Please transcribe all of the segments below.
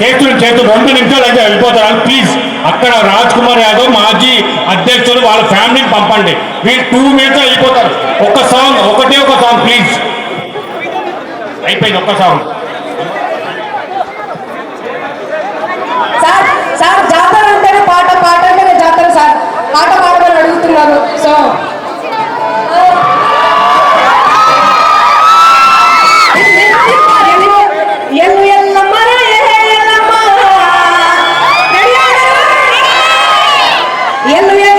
రెండు నిమిషాలు అయితే వెళ్ళిపోతారు. ప్లీజ్ అక్కడ రాజ్ కుమార్ యాదవ్ మాజీ అధ్యక్షులు వాళ్ళ ఫ్యామిలీని పంపండి. వీళ్ళు టూ మినిట్స్ అయిపోతారు ఒక సాంగ్ ఒకటే ఒక సాంగ్ ప్లీజ్ అయిపోయింది ఒక్క సాంగ్ సార్ సార్ జాతర అంటేనే పాట పాట అంటేనే జాతర సార్. పాట పాడమని అడుగుతున్నారు. సో Y él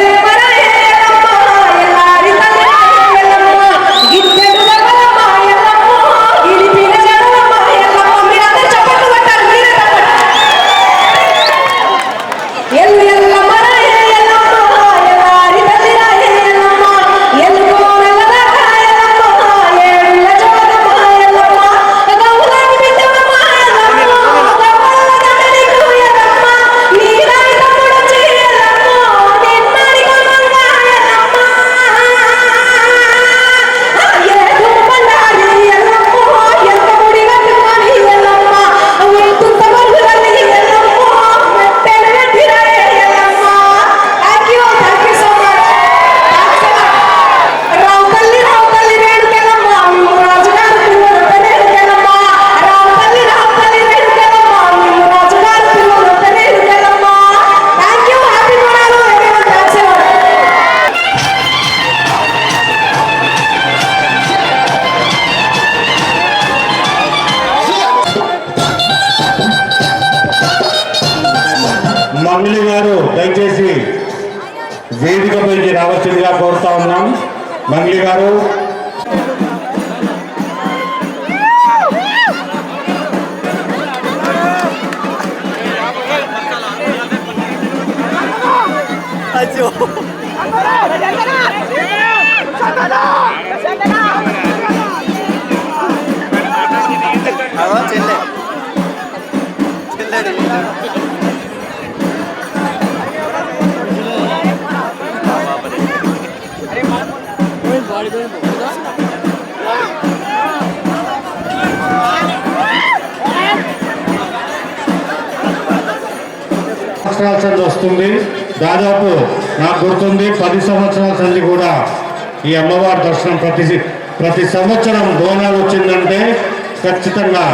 మంగళి గారు దయచేసి వేదికపైకి రావచ్చుగా కోరుతా ఉన్నాం. మంగ్లీ గారు. అదో సంవత్సరాల వస్తుంది. దాదాపు నాకు గుర్తుంది పది సంవత్సరాల సంది కూడా ఈ అమ్మవారి దర్శనం ప్రతి ప్రతి సంవత్సరం బోనాలు వచ్చిందంటే ఖచ్చితంగా